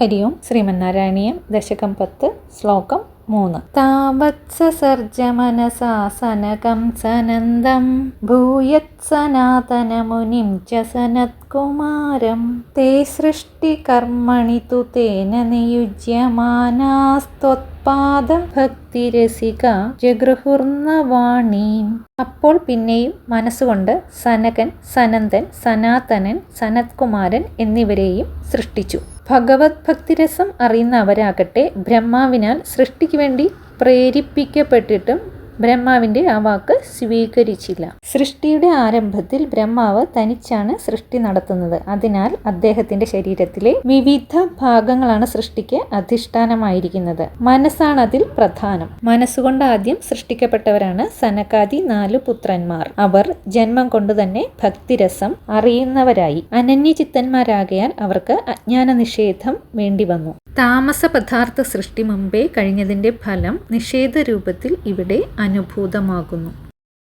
ഹരി ഓം ശ്രീമന്നാരായണീയം ദശകം പത്ത് ശ്ലോകം മൂന്ന്. താവത്സർജമനസാസനകം മനസാ സനകം സനന്ദം ഭൂയത് സനാതനമുനിം ച സനത്കുമാരം. തേ സൃഷ്ടികർമ്മണി തു തേന നിയുജ്യമാനാസ്ത്വത്പാദം ഭക്തിരസിക ജഗൃഹുർന്ന വാണീം. അപ്പോൾ പിന്നെയും മനസ്സുകൊണ്ട് സനകൻ സനന്ദൻ സനാതനൻ സനത്കുമാരൻ എന്നിവരെയും സൃഷ്ടിച്ചു. ഭഗവത് ഭക്തിരസം അറിയുന്ന അവരാകട്ടെ ബ്രഹ്മാവിനാൽ സൃഷ്ടിക്ക് വേണ്ടി പ്രേരിപ്പിക്കപ്പെട്ടിട്ടും ബ്രഹ്മാവിന്റെ ആ വാക്ക് സ്വീകരിച്ചില്ല. സൃഷ്ടിയുടെ ആരംഭത്തിൽ ബ്രഹ്മാവ് തനിച്ചാണ് സൃഷ്ടി നടത്തുന്നത്. അതിനാൽ അദ്ദേഹത്തിന്റെ ശരീരത്തിലെ വിവിധ ഭാഗങ്ങളാണ് സൃഷ്ടിക്ക് അധിഷ്ഠാനമായിരിക്കുന്നത്. മനസ്സാണ് അതിൽ പ്രധാനം. മനസ്സുകൊണ്ട് ആദ്യം സൃഷ്ടിക്കപ്പെട്ടവരാണ് സനകാദി നാലു പുത്രന്മാർ. അവർ ജന്മം കൊണ്ട് തന്നെ ഭക്തിരസം അറിയുന്നവരായി. അനന്യചിത്തന്മാരാകയാൽ അവർക്ക് അജ്ഞാന നിഷേധം വേണ്ടി വന്നു. താമസ പദാർത്ഥ സൃഷ്ടി മുമ്പേ കഴിഞ്ഞതിന്റെ ഫലം നിഷേധ രൂപത്തിൽ ഇവിടെ അനുഭൂതമാകുന്നു.